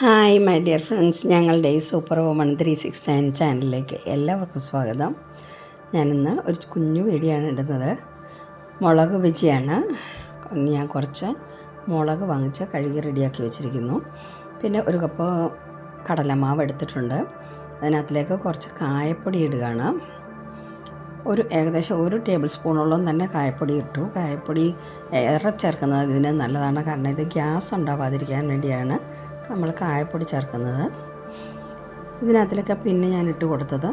Hi my dear friends ഞങ്ങളുടെ ഈ super woman three six nine ചാനലിലേക്ക് എല്ലാവർക്കും സ്വാഗതം. ഞാനിന്ന് ഒരു കുഞ്ഞു വീടിയാണ് ഇടുന്നത്. മുളക് ബജിയാണ്. ഞാൻ കുറച്ച് മുളക് വാങ്ങിച്ച് കഴുകി റെഡിയാക്കി വെച്ചിരിക്കുന്നു. പിന്നെ ഒരു കപ്പ് കടലമാവ് എടുത്തിട്ടുണ്ട്. അതിനകത്തിലേക്ക് കുറച്ച് കായപ്പൊടി ഇടുകയാണ്. ഒരു ഏകദേശം ഒരു ടേബിൾ സ്പൂണോളം തന്നെ കായപ്പൊടി ഇട്ടു. കായപ്പൊടി ഏറെ ചേർക്കുന്നത് ഇതിന് നല്ലതാണ്. കാരണം ഇത് ഗ്യാസ് ഉണ്ടാവാതിരിക്കാൻ വേണ്ടിയാണ്. നമ്മൾ കായപ്പൊടി ചേർക്കുന്നത്. ഇതിനകത്തിലൊക്കെ പിന്നെ ഞാൻ ഇട്ട് കൊടുത്തത്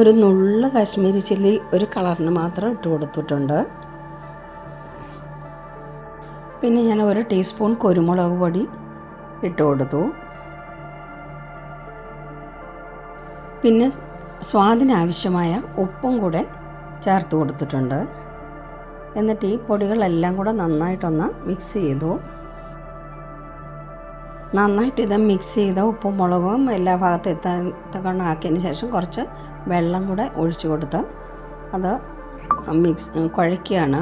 ഒരു നുള്ള കാശ്മീരി ചില്ലി ഒരു കളറിന് മാത്രം ഇട്ട് കൊടുത്തിട്ടുണ്ട്. പിന്നെ ഞാൻ ഒരു ടീസ്പൂൺ കുരുമുളക് പൊടി ഇട്ട് കൊടുത്തു. പിന്നെ സ്വാദിനാവശ്യമായ ഉപ്പും കൂടെ ചേർത്ത് കൊടുത്തിട്ടുണ്ട്. എന്നിട്ട് ഈ പൊടികളെല്ലാം കൂടെ നന്നായിട്ടൊന്ന് മിക്സ് ചെയ്തു. നന്നായിട്ട് ഇത് മിക്സ് ചെയ്ത ഉപ്പും മുളകും എല്ലാ ഭാഗത്തും എത്തക്കണ്ണം ആക്കിയതിന് ശേഷം കുറച്ച് വെള്ളം കൂടെ ഒഴിച്ചു കൊടുത്ത് അത് മിക്സ് കുഴയ്ക്കുകയാണ്.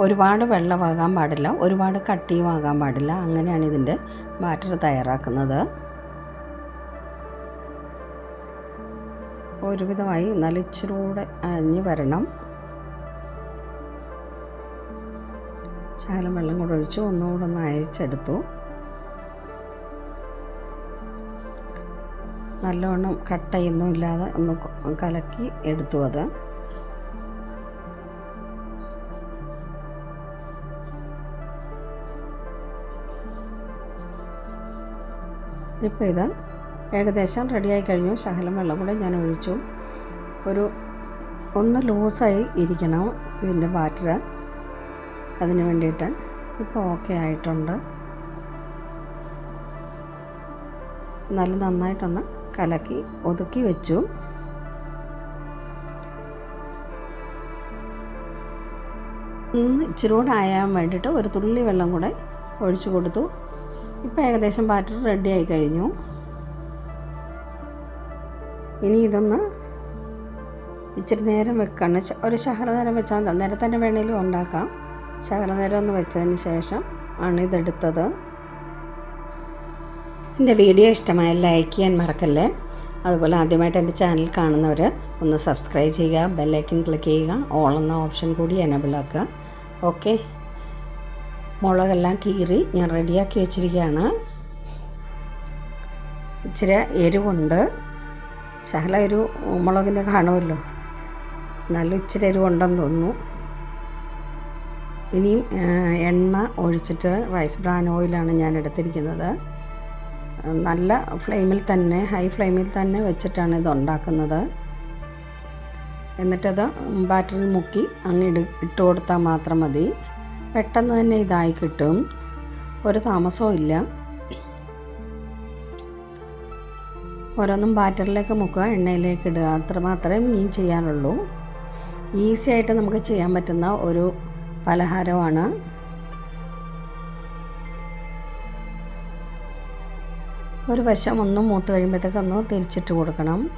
ഒരുപാട് വെള്ളമാകാൻ പാടില്ല ഒരുപാട് കട്ടിയുമാകാൻ പാടില്ല. അങ്ങനെയാണ് ഇതിന്റെ ബാറ്റർ തയ്യാറാക്കുന്നത്. ഒരുവിധമായി നല്ല ഇച്ചിരി കൂടെ അഞ്ഞ് വരണം. ശകലം വെള്ളം കൂടെ ഒഴിച്ച് ഒന്നുകൂടെ ഒന്ന് അയച്ചെടുത്തു. നല്ലവണ്ണം കട്ടയൊന്നും ഇല്ലാതെ ഒന്ന് കലക്കി എടുത്തു അത്. ഇപ്പോൾ ഇത് ഏകദേശം റെഡിയായി കഴിഞ്ഞു. ശകലം വെള്ളം കൂടെ ഞാൻ ഒഴിച്ചു. ഒരു ഒന്ന് ലൂസായി ഇരിക്കണം ഇതിന്റെ ബാറ്റർ അതിന് വേണ്ടിയിട്ട് ഇപ്പോൾ ഓക്കെ ആയിട്ടുണ്ട്. നല്ല നന്നായിട്ടൊന്ന് കലക്കി ഒതുക്കി വെച്ചു. ഒന്ന് ഇച്ചിരി കൂടെ ആയാൻ വേണ്ടിയിട്ട് ഒരു തുള്ളി വെള്ളം കൂടെ ഒഴിച്ചു കൊടുത്തു. ഇപ്പോൾ ഏകദേശം ബാറ്റർ റെഡി ആയി കഴിഞ്ഞു. ഇനി ഇതൊന്ന് ഇച്ചിരി നേരം വെക്കണം. ഒരു ശകല നേരം വെച്ചാൽ നേരത്തെ നേരം തന്നെ വേണേലും ഉണ്ടാക്കാം. ശകല നേരം ഒന്ന് വെച്ചതിന് ശേഷം ആണ് ഇതെടുത്തത്. എന്റെ വീഡിയോ ഇഷ്ടമായ ലൈക്ക് ചെയ്യാൻ മറക്കല്ലേ? അതുപോലെ ആദ്യമായിട്ട് എന്റെ ചാനൽ കാണുന്നവർ ഒന്ന് സബ്സ്ക്രൈബ് ചെയ്യുക ബെല്ലൈക്കൻ ക്ലിക്ക് ചെയ്യുക ഓൾ എന്ന ഓപ്ഷൻ കൂടി എനബിൾ ആക്കുക. ഓക്കെ മുളകെല്ലാം കീറി ഞാൻ റെഡിയാക്കി വെച്ചിരിക്കുകയാണ്. ഇച്ചിരി എരിവുണ്ട്. ശകല ഒരു മുളകിന്റെ കാണുമല്ലോ. നല്ല ഇച്ചിരി എരിവുണ്ടെന്ന് തോന്നുന്നു. ഇനിയും എണ്ണ ഒഴിച്ചിട്ട് റൈസ് ബ്രാൻ ഓയിലാണ് ഞാൻ എടുത്തിരിക്കുന്നത്. നല്ല ഫ്ലെയിമിൽ തന്നെ ഹൈ ഫ്ലെയിമിൽ തന്നെ വെച്ചിട്ടാണ് ഇത് ഉണ്ടാക്കുന്നത്. എന്നിട്ടത് ബാറ്ററിൽ മുക്കി അങ്ങ് ഇട് ഇട്ട് കൊടുത്താൽ മാത്രം മതി. പെട്ടെന്ന് തന്നെ ഇതായി കിട്ടും. ഒരു താമസവും ഇല്ല. ഓരോന്നും ബാറ്ററിലേക്ക് മുക്കുക എണ്ണയിലേക്ക് ഇടുക. അത്ര മാത്രമേ മീൻ ചെയ്യാനുള്ളൂ. ഈസി ആയിട്ട് നമുക്ക് ചെയ്യാൻ പറ്റുന്ന ഒരു പലഹാരമാണ്. ഒരു വശം ഒന്ന് മൂത്ത് കഴിയുമ്പോഴത്തേക്ക് ഒന്ന് തിരിച്ചിട്ട് കൊടുക്കണം.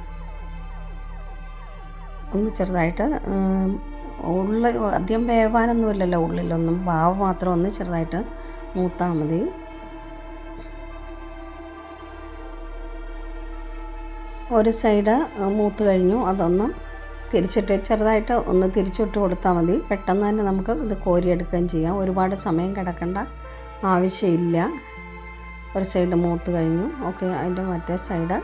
ഒന്ന് ചെറുതായിട്ട് ഉള്ളിൽ അധികം വേവാനൊന്നുമില്ലല്ലോ ഉള്ളിലൊന്നും. വാവ് മാത്രം ഒന്ന് ചെറുതായിട്ട് മൂത്താൽ മതി. ഒരു സൈഡ് മൂത്ത് കഴിഞ്ഞു. അതൊന്ന് തിരിച്ചിട്ട് ചെറുതായിട്ട് ഒന്ന് തിരിച്ചിട്ട് കൊടുത്താൽ മതി. പെട്ടെന്ന് തന്നെ നമുക്ക് ഇത് കോരിയെടുക്കുകയും ചെയ്യാം. ഒരുപാട് സമയം കിടക്കേണ്ട ആവശ്യമില്ല. ഒരു സൈഡ് മൂത്ത് കഴിഞ്ഞു. ഓക്കെ അതിന്റെ മറ്റേ സൈഡ്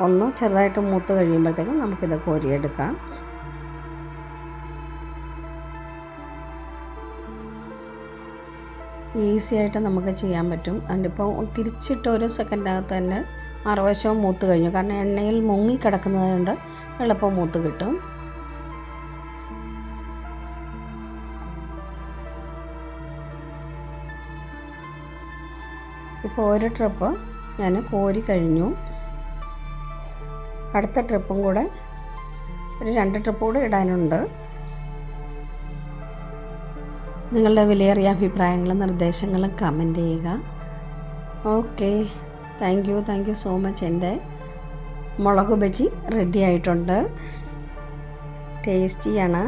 ഒന്ന് ചെറുതായിട്ട് മൂത്ത് കഴിയുമ്പോഴത്തേക്കും നമുക്കിത് കോരിയെടുക്കാം ഈസി ആയിട്ട് നമുക്ക് ചെയ്യാൻ പറ്റും. അതിപ്പോൾ തിരിച്ചിട്ട് ഒരു സെക്കൻഡിനകത്ത് തന്നെ മറുവശവും മൂത്ത് കഴിഞ്ഞു. കാരണം എണ്ണയിൽ മുങ്ങി കിടക്കുന്നത് കൊണ്ട് എളുപ്പം മൂത്ത് കിട്ടും. ഇപ്പോൾ ഒരു ട്രിപ്പ് ഞാൻ കോരി കഴിഞ്ഞു. അടുത്ത ട്രിപ്പും കൂടെ ഒരു രണ്ട് ട്രിപ്പ് കൂടെ ഇടാനുണ്ട്. നിങ്ങളുടെ വിലയേറിയ അഭിപ്രായങ്ങളും നിർദ്ദേശങ്ങളും കമന്റ് ചെയ്യുക. Okay thank you thank you so much എന്റെ മുളക് ബജി റെഡി ആയിട്ടുണ്ട്. ടേസ്റ്റിയാണ്